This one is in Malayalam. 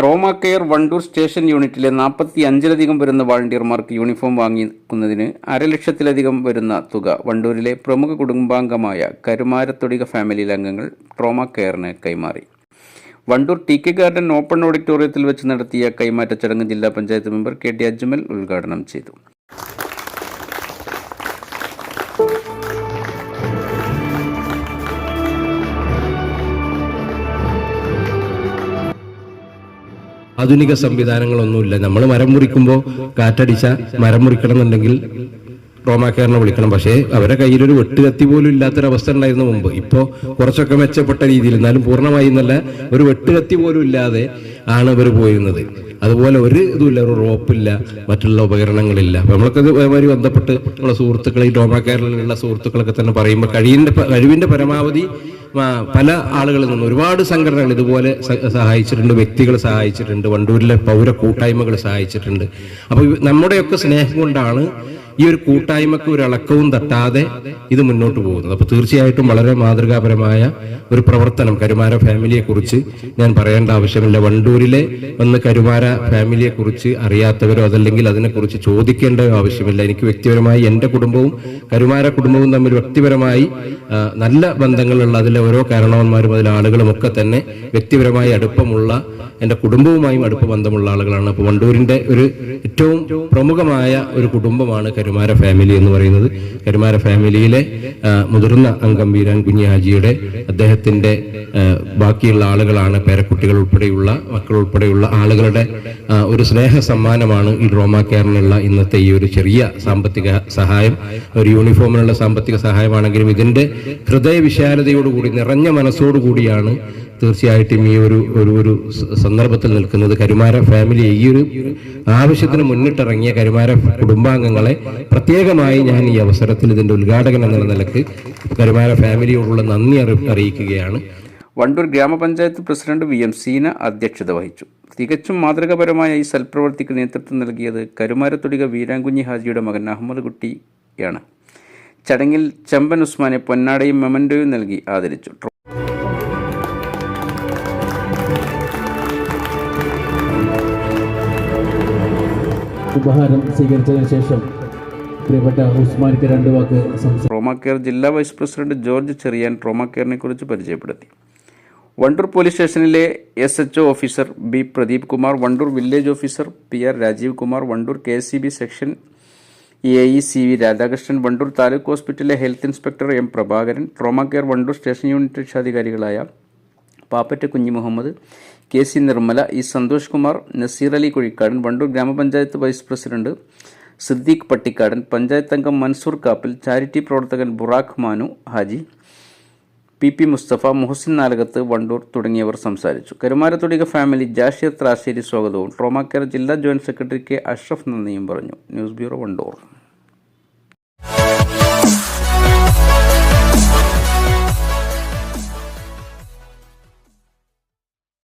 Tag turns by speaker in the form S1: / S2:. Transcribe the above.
S1: Trauma care Wandoor station യൂണിറ്റിലെ നാൽപ്പത്തി അഞ്ചിലധികം വരുന്ന വാളണ്ടിയർമാർക്ക് യൂണിഫോം വാങ്ങിക്കുന്നതിന് അരലക്ഷത്തിലധികം വരുന്ന തുക വണ്ടൂരിലെ പ്രമുഖ കുടുംബാംഗമായ കരുമാരത്തൊടിക ഫാമിലിയിലെ അംഗങ്ങൾ ട്രോമ കെയറിന് കൈമാറി. Wandoor T K garden open ഓഡിറ്റോറിയത്തിൽ വെച്ച് നടത്തിയ കൈമാറ്റ ചടങ്ങ് ജില്ലാ panchayat member K T Ajmal ഉദ്ഘാടനം ചെയ്തു.
S2: ആധുനിക സംവിധാനങ്ങളൊന്നുമില്ല. നമ്മൾ മരം മുറിക്കുമ്പോൾ കാറ്റടിച്ച മരം മുറിക്കണം എന്നുണ്ടെങ്കിൽ റോമാക്കാരനെ വിളിക്കണം. പക്ഷേ അവരെ കയ്യിലൊരു വെട്ടുകത്തി പോലും ഇല്ലാത്തൊരവസ്ഥ ഉണ്ടായിരുന്നു മുമ്പ്. ഇപ്പോൾ കുറച്ചൊക്കെ മെച്ചപ്പെട്ട രീതിയിൽ എന്നാലും പൂർണമായി എന്നല്ല ഒരു വെട്ടുകത്തി പോലും ഇല്ലാതെ ആണ് ഇവർ പോയിരുന്നത്. അതുപോലെ ഒരു ഇതുമില്ല ഒരു റോപ്പില്ല മറ്റുള്ള ഉപകരണങ്ങളില്ല. അപ്പം നമ്മളൊക്കെ ഇതുമാതിരി ബന്ധപ്പെട്ട് നമ്മളെ സുഹൃത്തുക്കൾ ഈ ഡോമാക്കാരിലുള്ള സുഹൃത്തുക്കളൊക്കെ തന്നെ പറയുമ്പോൾ കഴിവിന്റെ കഴിവിന്റെ പരമാവധി പല ആളുകളിൽ നിന്ന് ഒരുപാട് സംഘടനകൾ ഇതുപോലെ സഹായിച്ചിട്ടുണ്ട് വ്യക്തികൾ സഹായിച്ചിട്ടുണ്ട് വണ്ടൂരിലെ പൗര കൂട്ടായ്മകൾ സഹായിച്ചിട്ടുണ്ട് അപ്പോൾ നമ്മുടെയൊക്കെ സ്നേഹം കൊണ്ടാണ് ഈ ഒരു കൂട്ടായ്മക്ക് ഒരു ഇളക്കവും തട്ടാതെ ഇത് മുന്നോട്ട് പോകുന്നത്. അപ്പോൾ തീർച്ചയായിട്ടും വളരെ മാതൃകാപരമായ ഒരു പ്രവർത്തനം കരുമാര ഫാമിലിയെ കുറിച്ച് ഞാൻ പറയേണ്ട ആവശ്യമില്ല. വണ്ടൂരിലെ വന്ന് കരുമാര ഫാമിലിയെ കുറിച്ച് അറിയാത്തവരോ അതല്ലെങ്കിൽ അതിനെക്കുറിച്ച് ചോദിക്കേണ്ട ആവശ്യമില്ല. എനിക്ക് വ്യക്തിപരമായി എന്റെ കുടുംബവും കരുമാര കുടുംബവും തമ്മിൽ വ്യക്തിപരമായി നല്ല ബന്ധങ്ങളുള്ള അതിലെ ഓരോ കാരണവന്മാരും അതിലെ ആളുകളും ഒക്കെ തന്നെ വ്യക്തിപരമായി അടുപ്പമുള്ള എന്റെ കുടുംബവുമായും അടുപ്പ ബന്ധമുള്ള ആളുകളാണ്. അപ്പോൾ വണ്ടൂരിന്റെ ഒരു ഏറ്റവും പ്രമുഖമായ ഒരു കുടുംബമാണ് കരുമാര ഫാമിലി എന്ന് പറയുന്നത്. കരുമാര ഫാമിലിയിലെ മുതിർന്ന അംഗം വീരാൻ കുഞ്ഞി ഹാജിയുടെ അദ്ദേഹത്തിന്റെ ബാക്കിയുള്ള ആളുകളാണ് പേരക്കുട്ടികൾ ഉൾപ്പെടെയുള്ള മക്കൾ ഉൾപ്പെടെയുള്ള ആളുകളുടെ ഒരു സ്നേഹ സമ്മാനമാണ് ഈ ഡ്രോമ കെയറിനുള്ള ഇന്നത്തെ ഈ ഒരു ചെറിയ സാമ്പത്തിക സഹായം. ഒരു യൂണിഫോമിനുള്ള സാമ്പത്തിക സഹായമാണെങ്കിലും ഇതിന്റെ ഹൃദയവിശാലതയോടുകൂടി നിറഞ്ഞ മനസ്സോടുകൂടിയാണ് തീർച്ചയായിട്ടും ഈ ഒരു ഒരു ഒരു സന്ദർഭത്തിൽ നിൽക്കുന്നത് കരുമാര ഫാമിലി ഈ ഒരു ആവശ്യത്തിന് മുന്നിട്ടിറങ്ങിയ കരുമാര കുടുംബാംഗങ്ങളെ പ്രത്യേകമായി ഞാൻ ഈ അവസരത്തിൽ ഇതിന്റെ ഉദ്ഘാടകൻ എന്ന നിലയ്ക്ക് കരുമാര ഫാമിലിയോടുള്ള നന്ദി അറി- അറിയിക്കുകയാണ്.
S1: വണ്ടൂർ ഗ്രാമപഞ്ചായത്ത് പ്രസിഡന്റ് വി എം സീന അധ്യക്ഷത വഹിച്ചു. തികച്ചും മാതൃകാപരമായ ഈ സൽപ്രവൃത്തിക്ക് നേതൃത്വം നൽകിയത് കരുമാരത്തൊടിക വീരാങ്കുഞ്ഞി ഹാജിയുടെ മകൻ അഹമ്മദ് കുട്ടിയാണ്. ചടങ്ങിൽ ചെമ്പൻ ഉസ്മാനെ പൊന്നാടയും മെമൻഡോയും നൽകി ആദരിച്ചു.
S3: ഉപഹാരം സ്വീകരിച്ചതിന് ശേഷം പ്രിയപ്പെട്ട ഉസ്മാനിക്ക് രണ്ട് വാക്ക്
S1: ട്രോമ കെയർ ജില്ലാ vice president George Cherian trauma കെയറിനെ കുറിച്ച് പരിചയപ്പെടുത്തി. വണ്ടൂർ പോലീസ് സ്റ്റേഷനിലെ S H O officer B Pradeep Kumar Wandoor village officer P R Rajeev Kumar Wandoor K C B section A E C V Radhakrishnan Wandoor taluk ഹോസ്പിറ്റലിലെ health inspector M Prabhakaran trauma care Wandoor station unit രക്ഷാധികാരികളായ Pappatta Kunhi Muhammad K C Nirmala E Santhosh Kumar Naseer Ali Kuzhikkadan Wandoor ഗ്രാമപഞ്ചായത്ത് വൈസ് പ്രസിഡന്റ് സിദ്ദീഖ് പട്ടിക്കാടൻ പഞ്ചായത്ത് അംഗം മൻസൂർ കാപ്പിൽ ചാരിറ്റി പ്രവർത്തകൻ ബുറാഖ് മാനു ഹാജി പി പി മുസ്തഫ മുഹസിൻ നാലകത്ത് വണ്ടൂർ തുടങ്ങിയവർ സംസാരിച്ചു. കരുമാരത്തൊടിക ഫാമിലി ജാഷിയ ത്രാശ്ശേരി സ്വാഗതവും. ട്രോമാ കെയർ ജില്ലാ ജോയിന്റ് സെക്രട്ടറി കെ അഷ്റഫ് നന്ദിയും പറഞ്ഞു. News bureau Wandoor.